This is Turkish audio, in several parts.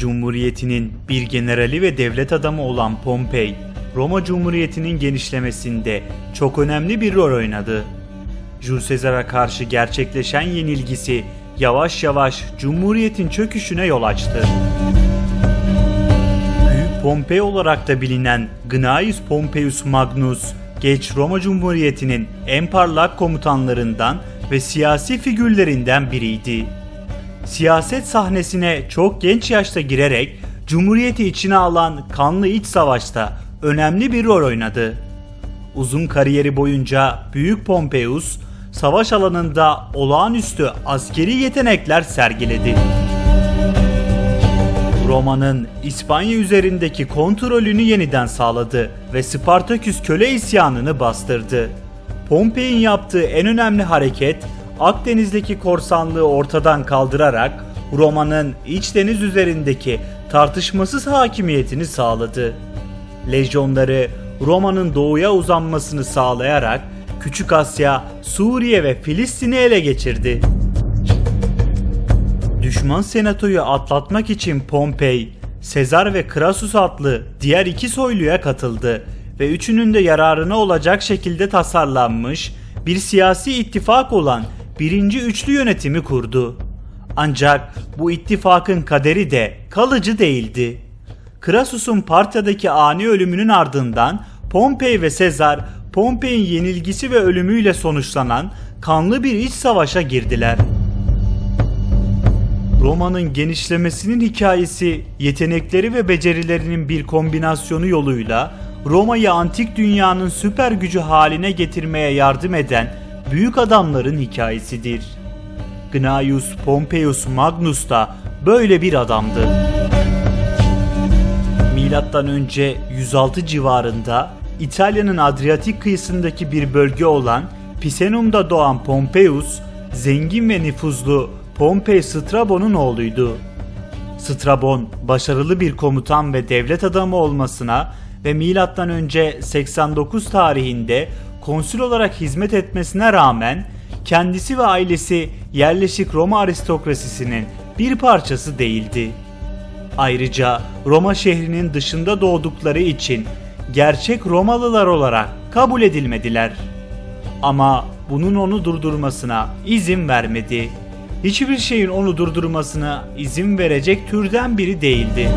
Cumhuriyeti'nin bir generali ve devlet adamı olan Pompey, Roma Cumhuriyeti'nin genişlemesinde çok önemli bir rol oynadı. Jules Caesar'a karşı gerçekleşen yenilgisi yavaş yavaş Cumhuriyet'in çöküşüne yol açtı. Büyük Pompey olarak da bilinen Gnaeus Pompeius Magnus, geç Roma Cumhuriyeti'nin en parlak komutanlarından ve siyasi figürlerinden biriydi. Siyaset sahnesine çok genç yaşta girerek Cumhuriyeti içine alan kanlı iç savaşta önemli bir rol oynadı. Uzun kariyeri boyunca Büyük Pompeius, savaş alanında olağanüstü askeri yetenekler sergiledi. Roma'nın İspanya üzerindeki kontrolünü yeniden sağladı ve Spartaküs köle isyanını bastırdı. Pompey'in yaptığı en önemli hareket Akdeniz'deki korsanlığı ortadan kaldırarak Roma'nın iç deniz üzerindeki tartışmasız hakimiyetini sağladı. Lejyonları Roma'nın doğuya uzanmasını sağlayarak Küçük Asya, Suriye ve Filistin'i ele geçirdi. Düşman senatoyu atlatmak için Pompey, Sezar ve Crassus adlı diğer iki soyluya katıldı ve üçünün de yararına olacak şekilde tasarlanmış bir siyasi ittifak olan birinci üçlü yönetimi kurdu. Ancak bu ittifakın kaderi de kalıcı değildi. Crassus'un Partya'daki ani ölümünün ardından Pompey ve Sezar, Pompey'in yenilgisi ve ölümüyle sonuçlanan kanlı bir iç savaşa girdiler. Roma'nın genişlemesinin hikayesi yetenekleri ve becerilerinin bir kombinasyonu yoluyla Roma'yı antik dünyanın süper gücü haline getirmeye yardım eden büyük adamların hikayesidir. Gnaeus Pompeius Magnus da böyle bir adamdı. Milattan önce 106 civarında İtalya'nın Adriyatik kıyısındaki bir bölge olan Picenum'da doğan Pompeius, zengin ve nüfuzlu Pompey Strabo'nun oğluydu. Strabon başarılı bir komutan ve devlet adamı olmasına ve milattan önce 89 tarihinde konsül olarak hizmet etmesine rağmen kendisi ve ailesi yerleşik Roma aristokrasisinin bir parçası değildi. Ayrıca Roma şehrinin dışında doğdukları için gerçek Romalılar olarak kabul edilmediler. Ama bunun onu durdurmasına izin vermedi. Hiçbir şeyin onu durdurmasına izin verecek türden biri değildi.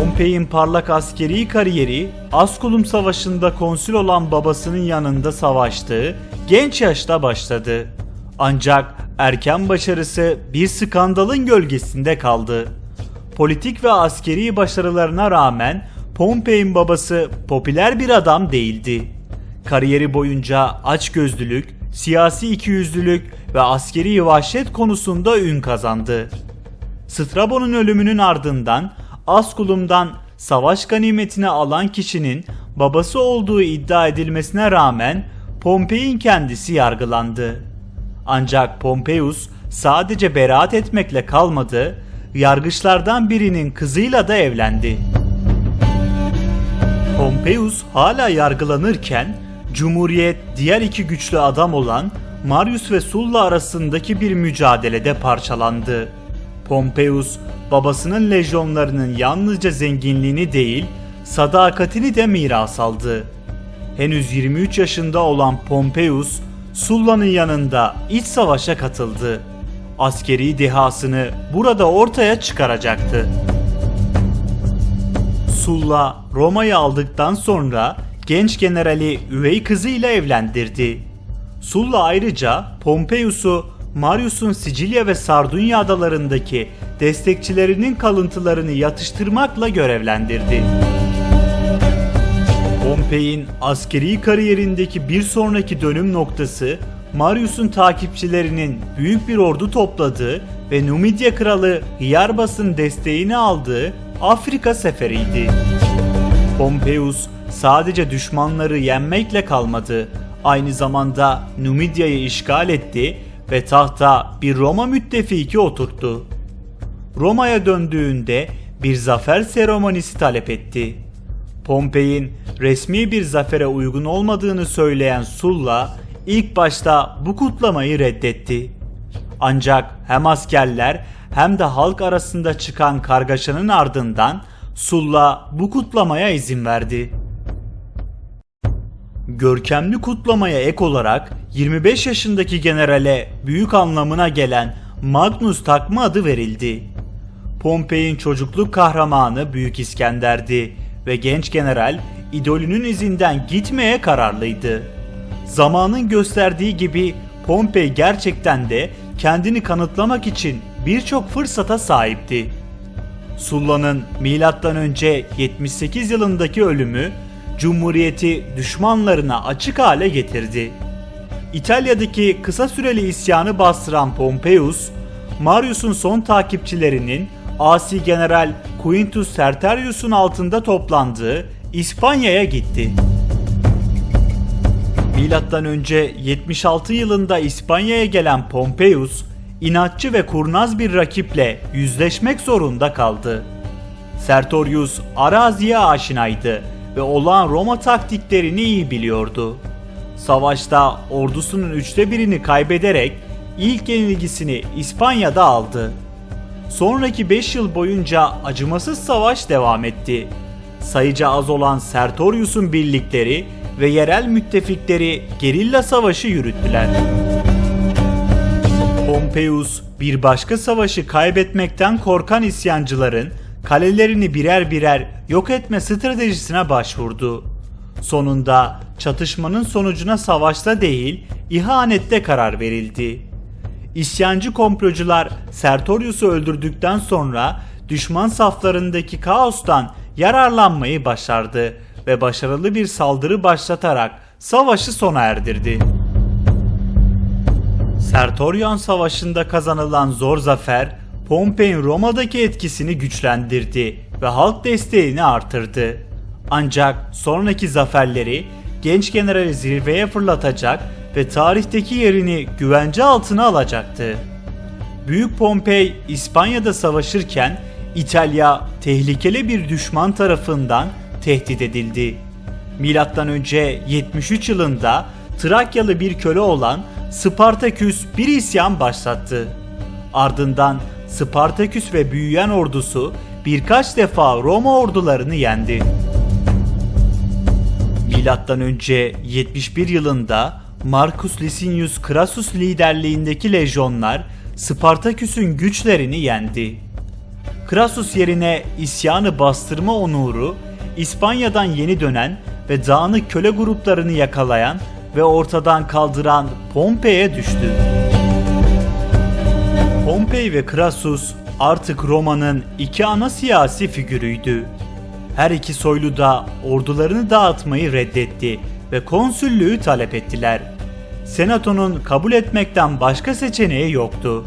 Pompey'in parlak askeri kariyeri Asculum Savaşı'nda konsül olan babasının yanında savaştığı genç yaşta başladı. Ancak erken başarısı bir skandalın gölgesinde kaldı. Politik ve askeri başarılarına rağmen Pompey'in babası popüler bir adam değildi. Kariyeri boyunca açgözlülük, siyasi ikiyüzlülük ve askeri vahşet konusunda ün kazandı. Strabo'nun ölümünün ardından Asculum'dan savaş ganimetini alan kişinin babası olduğu iddia edilmesine rağmen Pompey'in kendisi yargılandı. Ancak Pompeius sadece beraat etmekle kalmadı, yargıçlardan birinin kızıyla da evlendi. Pompeius hala yargılanırken Cumhuriyet diğer iki güçlü adam olan Marius ve Sulla arasındaki bir mücadelede parçalandı. Pompeius babasının lejyonlarının yalnızca zenginliğini değil, sadakatini de miras aldı. Henüz 23 yaşında olan Pompeius, Sulla'nın yanında iç savaşa katıldı. Askeri dehasını burada ortaya çıkaracaktı. Sulla Roma'yı aldıktan sonra genç generali üvey kızıyla evlendirdi. Sulla ayrıca Pompeius'u Marius'un Sicilya ve Sardunya adalarındaki destekçilerinin kalıntılarını yatıştırmakla görevlendirdi. Pompey'in askeri kariyerindeki bir sonraki dönüm noktası Marius'un takipçilerinin büyük bir ordu topladığı ve Numidya kralı Hyarbas'ın desteğini aldığı Afrika seferiydi. Pompeius sadece düşmanları yenmekle kalmadı, aynı zamanda Numidya'yı işgal etti ve tahta bir Roma müttefiki oturttu. Roma'ya döndüğünde bir zafer seremonisi talep etti. Pompey'in resmi bir zafere uygun olmadığını söyleyen Sulla ilk başta bu kutlamayı reddetti. Ancak hem askerler hem de halk arasında çıkan kargaşanın ardından Sulla bu kutlamaya izin verdi. Görkemli kutlamaya ek olarak 25 yaşındaki generale büyük anlamına gelen Magnus takma adı verildi. Pompei'nin çocukluk kahramanı Büyük İskender'di ve genç general idolünün izinden gitmeye kararlıydı. Zamanın gösterdiği gibi Pompei gerçekten de kendini kanıtlamak için birçok fırsata sahipti. Sulla'nın M.Ö. 78 yılındaki ölümü Cumhuriyeti düşmanlarına açık hale getirdi. İtalya'daki kısa süreli isyanı bastıran Pompeius, Marius'un son takipçilerinin Asi General Quintus Sertorius'un altında toplandığı İspanya'ya gitti. Milattan önce 76 yılında İspanya'ya gelen Pompeius, inatçı ve kurnaz bir rakiple yüzleşmek zorunda kaldı. Sertorius araziye aşinaydı ve olağan Roma taktiklerini iyi biliyordu. Savaşta ordusunun üçte birini kaybederek ilk yenilgisini İspanya'da aldı. Sonraki 5 yıl boyunca acımasız savaş devam etti. Sayıca az olan Sertorius'un birlikleri ve yerel müttefikleri gerilla savaşı yürüttüler. Pompeius bir başka savaşı kaybetmekten korkan isyancıların kalelerini birer birer yok etme stratejisine başvurdu. Sonunda çatışmanın sonucuna savaşta değil, ihanette karar verildi. İsyancı komplocular Sertorius'u öldürdükten sonra düşman saflarındaki kaostan yararlanmayı başardı ve başarılı bir saldırı başlatarak savaşı sona erdirdi. Sertorian Savaşı'nda kazanılan zor zafer Pompei'nin Roma'daki etkisini güçlendirdi ve halk desteğini artırdı. Ancak sonraki zaferleri genç generali zirveye fırlatacak ve tarihteki yerini güvence altına alacaktı. Büyük Pompei İspanya'da savaşırken İtalya tehlikeli bir düşman tarafından tehdit edildi. Milattan önce 73 yılında Trakyalı bir köle olan Spartaküs bir isyan başlattı. Ardından Spartaküs ve büyüyen ordusu birkaç defa Roma ordularını yendi. Milattan önce 71 yılında Marcus Licinius Crassus liderliğindeki lejyonlar Spartaküs'ün güçlerini yendi. Crassus yerine isyanı bastırma onuru İspanya'dan yeni dönen ve dağınık köle gruplarını yakalayan ve ortadan kaldıran Pompei'ye düştü. Pompei ve Crassus artık Roma'nın iki ana siyasi figürüydü. Her iki soylu da ordularını dağıtmayı reddetti ve konsüllüğü talep ettiler. Senatonun kabul etmekten başka seçeneği yoktu.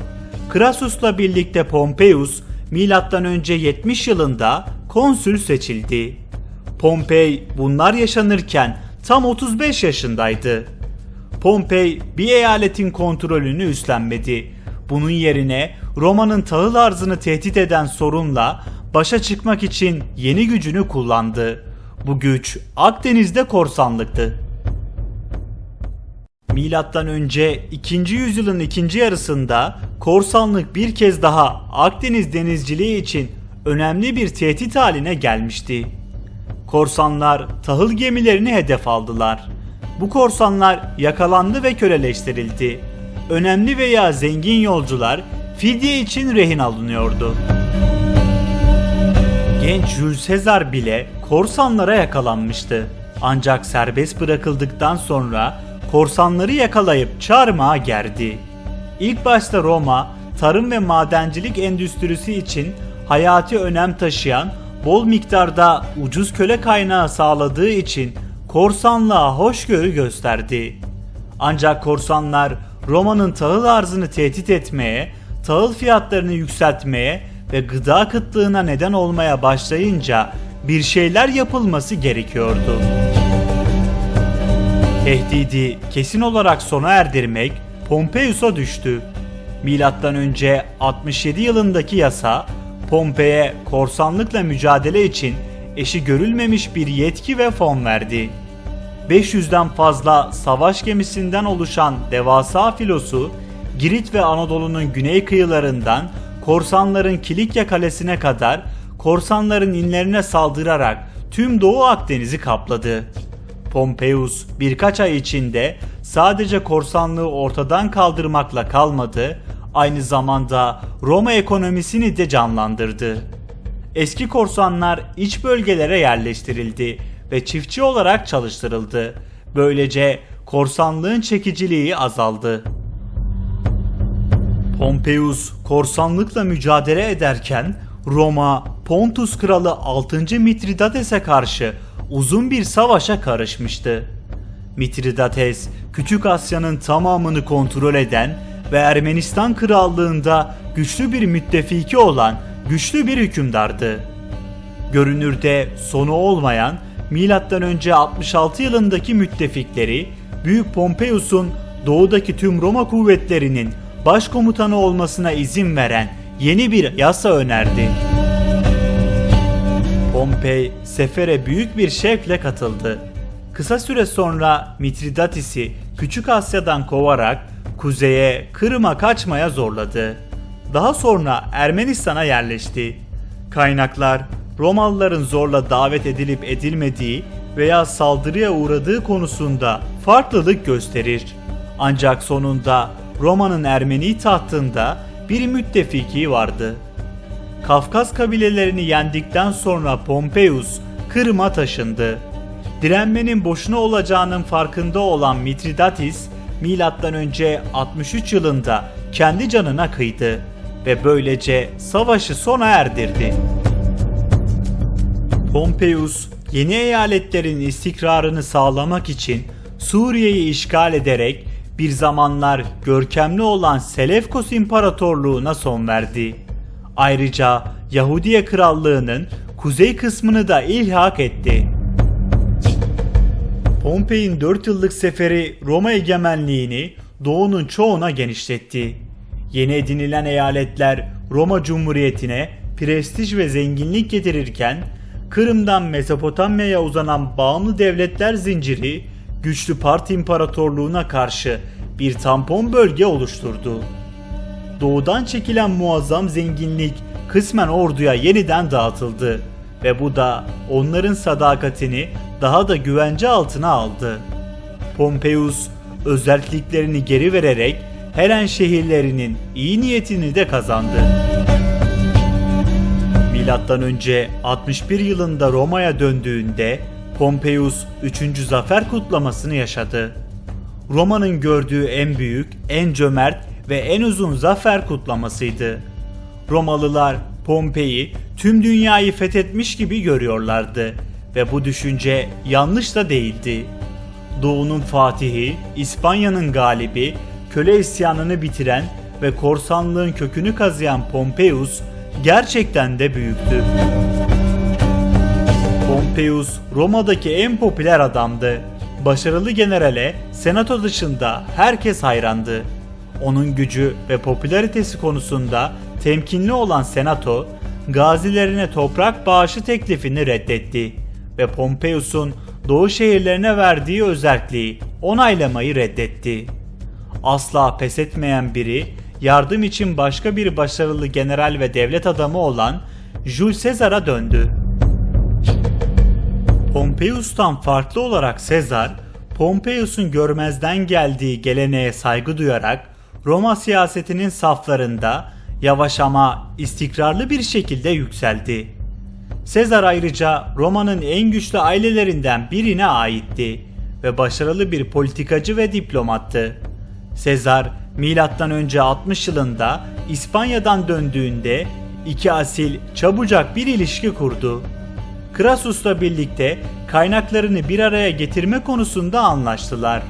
Crassus'la birlikte Pompeius önce 70 yılında konsül seçildi. Pompei bunlar yaşanırken tam 35 yaşındaydı. Pompei bir eyaletin kontrolünü üstlenmedi. Bunun yerine Roma'nın tahıl arzını tehdit eden sorunla başa çıkmak için yeni gücünü kullandı. Bu güç Akdeniz'de korsanlıktı. Milattan önce 2. yüzyılın ikinci yarısında korsanlık bir kez daha Akdeniz denizciliği için önemli bir tehdit haline gelmişti. Korsanlar tahıl gemilerini hedef aldılar. Bu korsanlar yakalandı ve köleleştirildi. Önemli veya zengin yolcular fidye için rehin alınıyordu. Genç Jules Caesar bile korsanlara yakalanmıştı. Ancak serbest bırakıldıktan sonra korsanları yakalayıp çarmıha gerdi. İlk başta Roma, tarım ve madencilik endüstrisi için hayati önem taşıyan bol miktarda ucuz köle kaynağı sağladığı için korsanlığa hoşgörü gösterdi. Ancak korsanlar Roma'nın tahıl arzını tehdit etmeye, tahıl fiyatlarını yükseltmeye ve gıda kıtlığına neden olmaya başlayınca bir şeyler yapılması gerekiyordu. Tehdidi kesin olarak sona erdirmek Pompeius'a düştü. Milattan önce 67 yılındaki yasa Pompei'ye korsanlıkla mücadele için eşi görülmemiş bir yetki ve fon verdi. 500'den fazla savaş gemisinden oluşan devasa filosu Girit ve Anadolu'nun güney kıyılarından korsanların Kilikya Kalesi'ne kadar korsanların inlerine saldırarak tüm Doğu Akdeniz'i kapladı. Pompeius birkaç ay içinde sadece korsanlığı ortadan kaldırmakla kalmadı, aynı zamanda Roma ekonomisini de canlandırdı. Eski korsanlar iç bölgelere yerleştirildi ve çiftçi olarak çalıştırıldı. Böylece korsanlığın çekiciliği azaldı. Pompeius korsanlıkla mücadele ederken Roma Pontus kralı 6. Mitridades'e karşı uzun bir savaşa karışmıştı. Mitridades, Küçük Asya'nın tamamını kontrol eden ve Ermenistan krallığında güçlü bir müttefiki olan güçlü bir hükümdardı. Görünürde sonu olmayan M.Ö. 66 yılındaki müttefikleri Büyük Pompeius'un doğudaki tüm Roma kuvvetlerinin başkomutanı olmasına izin veren yeni bir yasa önerdi. Pompey sefere büyük bir şevkle katıldı. Kısa süre sonra Mitridatis'i Küçük Asya'dan kovarak kuzeye Kırım'a kaçmaya zorladı. Daha sonra Ermenistan'a yerleşti. Kaynaklar Romalıların zorla davet edilip edilmediği veya saldırıya uğradığı konusunda farklılık gösterir. Ancak sonunda Roma'nın Ermeni tahtında bir müttefiki vardı. Kafkas kabilelerini yendikten sonra Pompeius Kırım'a taşındı. Direnmenin boşuna olacağının farkında olan Mitridatis, M.Ö. 63 yılında kendi canına kıydı ve böylece savaşı sona erdirdi. Pompeius, yeni eyaletlerin istikrarını sağlamak için Suriye'yi işgal ederek bir zamanlar görkemli olan Selevkos İmparatorluğu'na son verdi. Ayrıca Yahudiye Krallığı'nın kuzey kısmını da ilhak etti. Pompey'in 4 yıllık seferi Roma egemenliğini doğunun çoğuna genişletti. Yeni edinilen eyaletler Roma Cumhuriyeti'ne prestij ve zenginlik getirirken Kırım'dan Mezopotamya'ya uzanan bağımlı devletler zinciri güçlü Part İmparatorluğu'na karşı bir tampon bölge oluşturdu. Doğudan çekilen muazzam zenginlik kısmen orduya yeniden dağıtıldı ve bu da onların sadakatini daha da güvence altına aldı. Pompeius özelliklerini geri vererek Helen şehirlerinin iyi niyetini de kazandı. Milattan önce 61 yılında Roma'ya döndüğünde Pompeius 3. zafer kutlamasını yaşadı. Roma'nın gördüğü en büyük, en cömert ve en uzun zafer kutlamasıydı. Romalılar Pompei'yi tüm dünyayı fethetmiş gibi görüyorlardı ve bu düşünce yanlış da değildi. Doğu'nun fatihi, İspanya'nın galibi, köle isyanını bitiren ve korsanlığın kökünü kazıyan Pompeius gerçekten de büyüktü. Pompeius Roma'daki en popüler adamdı. Başarılı generale senato dışında herkes hayrandı. Onun gücü ve popülaritesi konusunda temkinli olan senato, gazilerine toprak bağışı teklifini reddetti ve Pompeius'un doğu şehirlerine verdiği özelliği onaylamayı reddetti. Asla pes etmeyen biri, yardım için başka bir başarılı general ve devlet adamı olan Jules Caesar'a döndü. Pompeius'tan farklı olarak Sezar, Pompeius'un görmezden geldiği geleneğe saygı duyarak Roma siyasetinin saflarında yavaş ama istikrarlı bir şekilde yükseldi. Sezar ayrıca Roma'nın en güçlü ailelerinden birine aitti ve başarılı bir politikacı ve diplomattı. Sezar M.Ö. 60 yılında İspanya'dan döndüğünde iki asil çabucak bir ilişki kurdu. Crassus'la birlikte kaynaklarını bir araya getirme konusunda anlaştılar.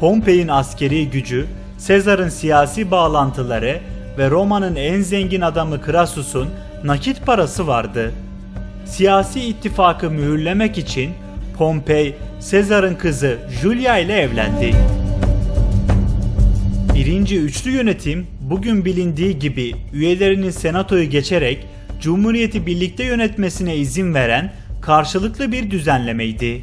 Pompey'in askeri gücü, Sezar'ın siyasi bağlantıları ve Roma'nın en zengin adamı Crassus'un nakit parası vardı. Siyasi ittifakı mühürlemek için Pompey, Sezar'ın kızı Julia ile evlendi. Birinci üçlü yönetim bugün bilindiği gibi üyelerinin senatoyu geçerek Cumhuriyeti birlikte yönetmesine izin veren karşılıklı bir düzenlemeydi.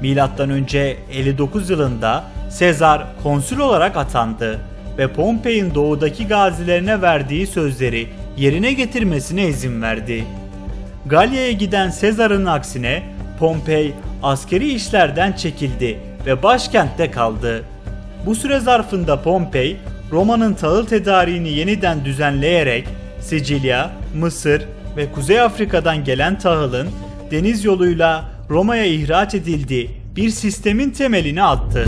Milattan önce 59 yılında Sezar konsül olarak atandı ve Pompey'in doğudaki gazilerine verdiği sözleri yerine getirmesine izin verdi. Galya'ya giden Sezar'ın aksine Pompey askeri işlerden çekildi ve başkentte kaldı. Bu süre zarfında Pompey, Roma'nın tahıl tedariğini yeniden düzenleyerek Sicilya, Mısır ve Kuzey Afrika'dan gelen tahılın deniz yoluyla Roma'ya ihraç edildiği bir sistemin temelini attı.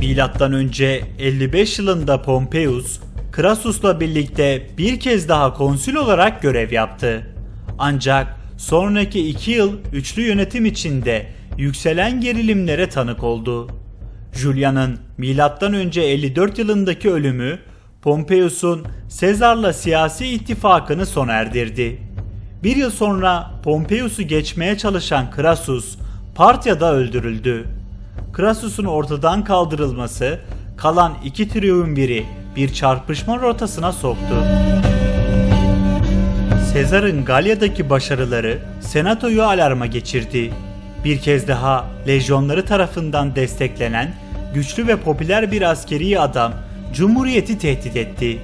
Milattan önce 55 yılında Pompeius, Crassus'la birlikte bir kez daha konsül olarak görev yaptı. Ancak sonraki iki yıl üçlü yönetim içinde yükselen gerilimlere tanık oldu. Julian'ın önce 54 yılındaki ölümü Pompeius'un Sezar'la siyasi ittifakını sona erdirdi. Bir yıl sonra Pompeius'u geçmeye çalışan Crassus Partya'da öldürüldü. Crassus'un ortadan kaldırılması kalan iki triumviri bir çarpışma rotasına soktu. Sezar'ın Galya'daki başarıları Senato'yu alarma geçirdi. Bir kez daha lejyonları tarafından desteklenen güçlü ve popüler bir askeri adam Cumhuriyeti tehdit etti.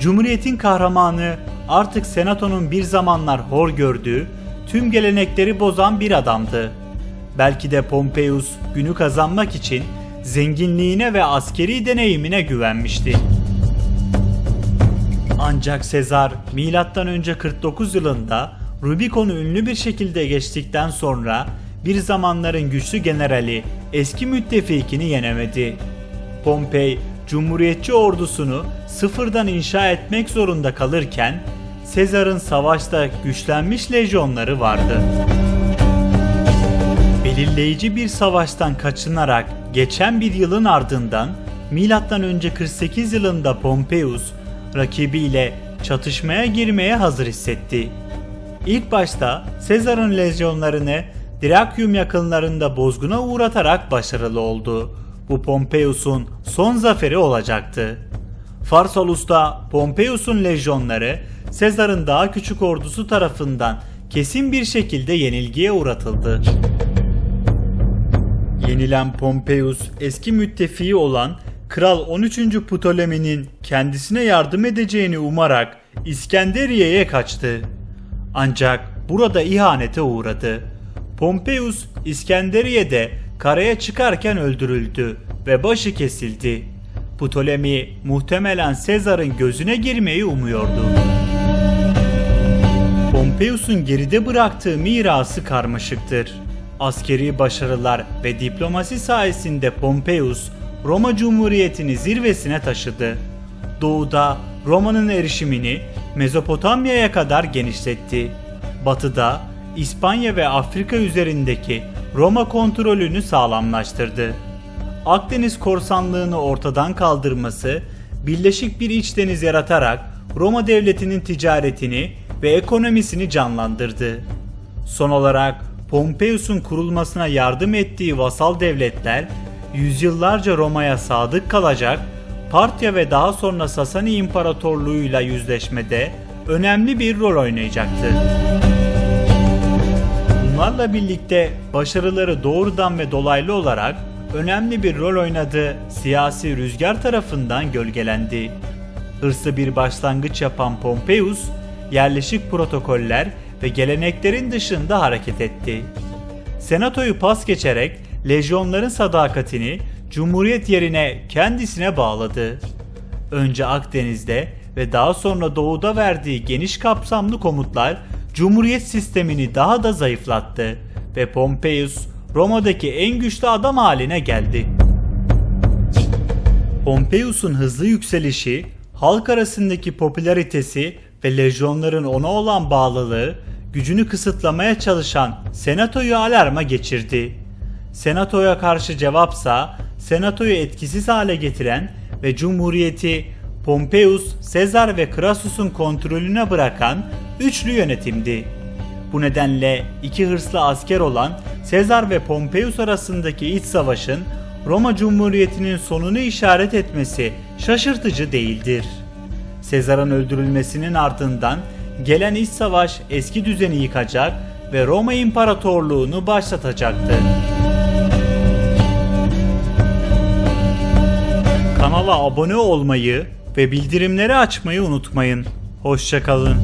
Cumhuriyetin kahramanı artık Senato'nun bir zamanlar hor gördüğü, tüm gelenekleri bozan bir adamdı. Belki de Pompeius günü kazanmak için zenginliğine ve askeri deneyimine güvenmişti. Ancak Sezar önce 49 yılında Rubicon'u ünlü bir şekilde geçtikten sonra bir zamanların güçlü generali eski müttefikini yenemedi. Pompey Cumhuriyetçi ordusunu sıfırdan inşa etmek zorunda kalırken Sezar'ın savaşta güçlenmiş lejyonları vardı. Belirleyici bir savaştan kaçınarak geçen bir yılın ardından önce 48 yılında Pompeius rakibiyle çatışmaya girmeye hazır hissetti. İlk başta Sezar'ın lezyonlarını Dirakyum yakınlarında bozguna uğratarak başarılı oldu. Bu Pompeius'un son zaferi olacaktı. Farsalus'ta Pompeius'un lejyonları Sezar'ın daha küçük ordusu tarafından kesin bir şekilde yenilgiye uğratıldı. Yenilen Pompeius eski müttefiği olan Kral 13. Ptolemy'nin kendisine yardım edeceğini umarak İskenderiye'ye kaçtı. Ancak burada ihanete uğradı. Pompeius İskenderiye'de karaya çıkarken öldürüldü ve başı kesildi. Ptolemy muhtemelen Sezar'ın gözüne girmeyi umuyordu. Pompeius'un geride bıraktığı mirası karmaşıktır. Askeri başarılar ve diplomasi sayesinde Pompeius Roma Cumhuriyeti'ni zirvesine taşıdı. Doğuda Roma'nın erişimini Mezopotamya'ya kadar genişletti. Batıda İspanya ve Afrika üzerindeki Roma kontrolünü sağlamlaştırdı. Akdeniz korsanlığını ortadan kaldırması, birleşik bir iç deniz yaratarak Roma devletinin ticaretini ve ekonomisini canlandırdı. Son olarak Pompeius'un kurulmasına yardım ettiği vasal devletler yüzyıllarca Roma'ya sadık kalacak, Partya ve daha sonra Sasani İmparatorluğu'yla yüzleşmede önemli bir rol oynayacaktı. Bunlarla birlikte başarıları doğrudan ve dolaylı olarak önemli bir rol oynadığı siyasi rüzgar tarafından gölgelendi. Hırslı bir başlangıç yapan Pompeius, yerleşik protokoller ve geleneklerin dışında hareket etti. Senatoyu pas geçerek lejyonların sadakatini Cumhuriyet yerine kendisine bağladı. Önce Akdeniz'de ve daha sonra doğuda verdiği geniş kapsamlı komutlar Cumhuriyet sistemini daha da zayıflattı ve Pompeius Roma'daki en güçlü adam haline geldi. Pompeius'un hızlı yükselişi, halk arasındaki popülaritesi ve lejyonların ona olan bağlılığı gücünü kısıtlamaya çalışan Senato'yu alarma geçirdi. Senato'ya karşı cevapsa Senato'yu etkisiz hale getiren ve Cumhuriyeti Pompeius, Sezar ve Crassus'un kontrolüne bırakan üçlü yönetimdi. Bu nedenle iki hırslı asker olan Sezar ve Pompeius arasındaki iç savaşın Roma Cumhuriyeti'nin sonunu işaret etmesi şaşırtıcı değildir. Sezar'ın öldürülmesinin ardından gelen iç savaş eski düzeni yıkacak ve Roma İmparatorluğunu başlatacaktı. kanala abone olmayı ve bildirimleri açmayı unutmayın. Hoşçakalın.